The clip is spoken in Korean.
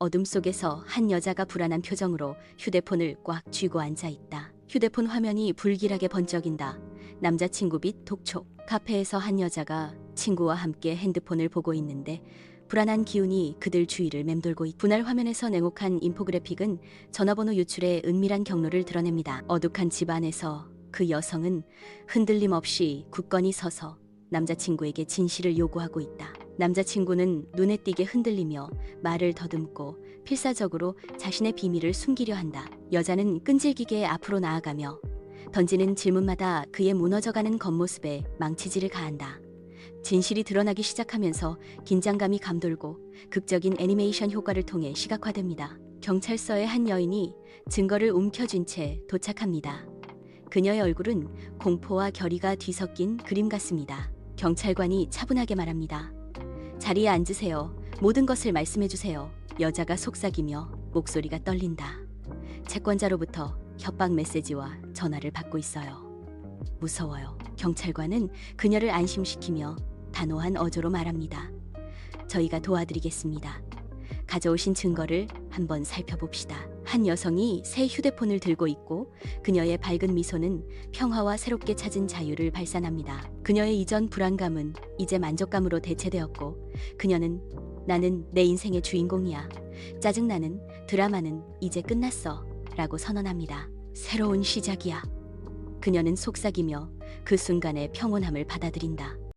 어둠 속에서 한 여자가 불안한 표정으로 휴대폰을 꽉 쥐고 앉아 있다. 휴대폰 화면이 불길하게 번쩍인다. 남자친구 빛 독촉. 카페에서 한 여자가 친구와 함께 핸드폰을 보고 있는데 불안한 기운이 그들 주위를 맴돌고 있. 분할 화면에서 냉혹한 인포그래픽은 전화번호 유출의 은밀한 경로를 드러냅니다. 어둑한 집 안에서 그 여성은 흔들림 없이 굳건히 서서 남자친구에게 진실을 요구하고 있다. 남자친구는 눈에 띄게 흔들리며 말을 더듬고 필사적으로 자신의 비밀을 숨기려 한다. 여자는 끈질기게 앞으로 나아가며 던지는 질문마다 그의 무너져가는 겉모습에 망치질을 가한다. 진실이 드러나기 시작하면서 긴장감이 감돌고 극적인 애니메이션 효과를 통해 시각화됩니다. 경찰서의 한 여인이 증거를 움켜쥔 채 도착합니다. 그녀의 얼굴은 공포와 결의가 뒤섞인 그림 같습니다. 경찰관이 차분하게 말합니다. 자리에 앉으세요. 모든 것을 말씀해 주세요. 여자가 속삭이며 목소리가 떨린다. 채권자로부터 협박 메시지와 전화를 받고 있어요. 무서워요. 경찰관은 그녀를 안심시키며 단호한 어조로 말합니다. 저희가 도와드리겠습니다. 가져오신 증거를 한번 살펴봅시다. 한 여성이 새 휴대폰을 들고 있고 그녀의 밝은 미소는 평화와 새롭게 찾은 자유를 발산합니다. 그녀의 이전 불안감은 이제 만족감으로 대체되었고 그녀는 나는 내 인생의 주인공이야. 짜증나는 드라마는 이제 끝났어. 라고 선언합니다. 새로운 시작이야. 그녀는 속삭이며 그 순간의 평온함을 받아들인다.